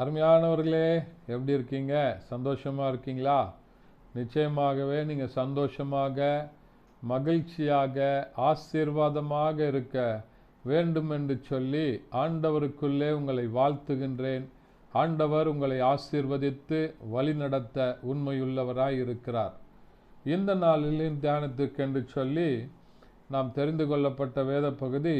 அருமையானவர்களே எப்படி இருக்கீங்க? சந்தோஷமாக இருக்கீங்களா? நிச்சயமாகவே நீங்கள் சந்தோஷமாக மகிழ்ச்சியாக ஆசீர்வாதமாக இருக்க வேண்டும் என்று சொல்லி ஆண்டவருக்குள்ளே உங்களை வாழ்த்துகின்றேன். ஆண்டவர் உங்களை ஆசீர்வதித்து வழிநடத்த உண்மையுள்ளவராய் இருக்கிறார். இந்த நாளிலும் தியானத்திற்கென்று சொல்லி நாம் தெரிந்து கொள்ளப்பட்ட வேத பகுதி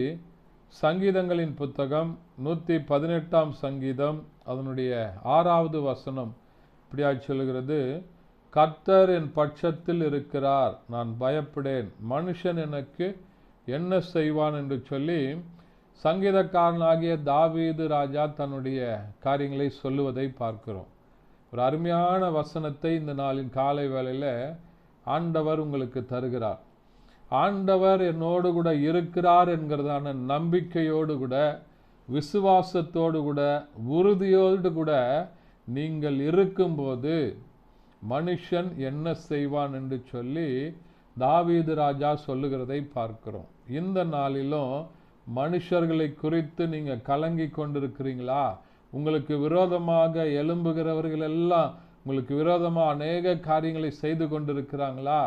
சங்கீதங்களின் புத்தகம் நூற்றி பதினெட்டாம் சங்கீதம் அதனுடைய ஆறாவது வசனம். இப்படியாக சொல்லுகிறது கர்த்தர் என் பட்சத்தில் இருக்கிறார் நான் பயப்படேன். மனுஷன் எனக்கு என்ன செய்வான்? என்று சொல்லி சங்கீதக்காரனாகிய தாவீது ராஜா தன்னுடைய காரியங்களை சொல்லுவதை பார்க்கிறோம். ஒரு அருமையான வசனத்தை இந்த நாளின் காலை வேளையில் ஆண்டவர் உங்களுக்கு தருகிறார். ஆண்டவர் என்னோடு கூட இருக்கிறார் என்கிறதான நம்பிக்கையோடு கூட விசுவாசத்தோடு கூட உறுதியோடு கூட நீங்கள் இருக்கும்போது மனுஷன் என்ன செய்வான் என்று சொல்லி தாவீது ராஜா சொல்லுகிறதை பார்க்கிறோம். இந்த நாளிலும் மனுஷர்களை குறித்து நீங்கள் கலங்கி கொண்டிருக்கிறீங்களா? உங்களுக்கு விரோதமாக எழும்புகிறவர்கள் எல்லாம் உங்களுக்கு விரோதமாக அநேக காரியங்களை செய்து கொண்டிருக்கிறாங்களா?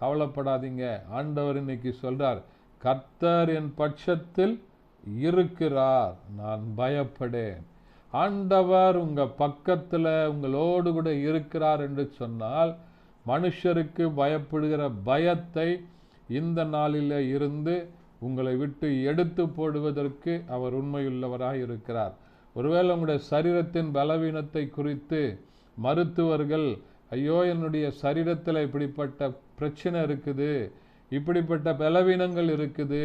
கவலைப்படாதீங்க. ஆண்டவர் இன்னைக்கு சொல்கிறார் கர்த்தர் என் பட்சத்தில் இருக்கிறார் நான் பயப்படேன். ஆண்டவர் உங்கள் பக்கத்தில் உங்களோடு கூட இருக்கிறார் என்று சொன்னால் மனுஷருக்கு பயப்படுகிற பயத்தை இந்த நாளில் இருந்து உங்களை விட்டு எடுத்து போடுவதற்கு அவர் உண்மையுள்ளவராக இருக்கிறார். ஒருவேளை உங்களுடைய சரீரத்தின் பலவீனத்தை குறித்து மருத்துவர்கள் ஐயோ என்னுடைய சரீரத்தில் இப்படிப்பட்ட பிரச்சனை இருக்குது இப்படிப்பட்ட பலவீனங்கள் இருக்குது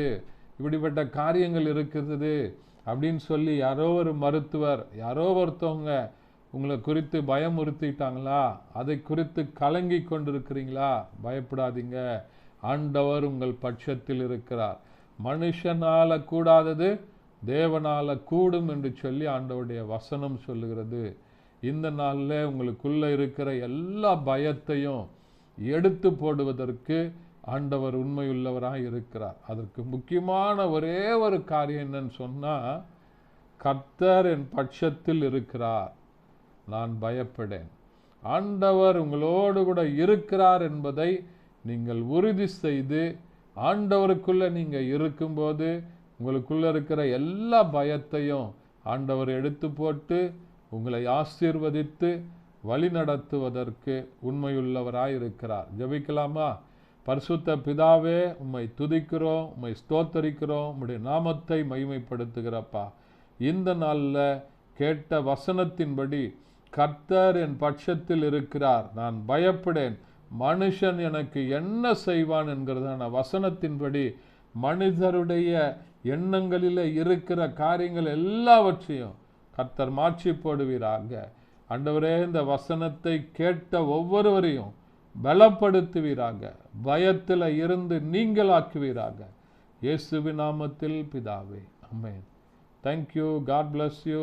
இப்படிப்பட்ட காரியங்கள் இருக்குது அப்படின்னு சொல்லி யாரோ ஒரு மருத்துவர் யாரோ ஒருத்தவங்க உங்களை குறித்து பயமுறுத்திட்டாங்களா? அதை குறித்து கலங்கி கொண்டிருக்கிறீங்களா? பயப்படாதீங்க. ஆண்டவர் உங்கள் பட்சத்தில் இருக்கிறார். மனுஷனால் கூடாதது தேவனால் கூடும் என்று சொல்லி ஆண்டவருடைய வசனம் சொல்லுகிறது. இந்த நாளில் உங்களுக்குள்ளே இருக்கிற எல்லா பயத்தையும் எடுத்து போடுவதற்கு ஆண்டவர் உண்மையுள்ளவராக இருக்கிறார். அதற்கு முக்கியமான ஒரே ஒரு காரியம் என்னன்னு சொன்னால் கர்த்தர் என் பட்சத்தில் இருக்கிறார். நான் பயப்படேன். ஆண்டவர் உங்களோடு கூட இருக்கிறார் என்பதை நீங்கள் உறுதி செய்து ஆண்டவருக்குள்ளே நீங்கள் இருக்கும்போது உங்களுக்குள்ளே இருக்கிற எல்லா பயத்தையும் ஆண்டவர் எடுத்து போட்டு உங்களை ஆசீர்வதித்து வழிநடத்துவதற்கு உண்மையுள்ளவராயிருக்கிறார். இருக்கிறார் ஜபிக்கலாமா? பரிசுத்த பிதாவே உம்மை துதிக்கிறோம் உம்மை ஸ்தோத்தரிக்கிறோம் உம்முடைய நாமத்தை மகிமைப்படுத்துகிறப்பா. இந்த நாளில் கேட்ட வசனத்தின்படி கர்த்தர் என் பட்சத்தில் இருக்கிறார். நான் பயப்படேன். மனுஷன் எனக்கு என்ன செய்வான் என்கிறதான வசனத்தின்படி மனிதருடைய எண்ணங்களில் இருக்கிற காரியங்கள் எல்லாவற்றையும் கர்த்தர் மாற்றி போடுவீராக ஆண்டவரே இந்த வசனத்தை கேட்ட ஒவ்வொருவரையும் பலப்படுத்துவீராக. பயத்தில் இருந்து நீங்களாக்குவீராக இயேசு நாமத்தில் பிதாவே amen thank you God bless you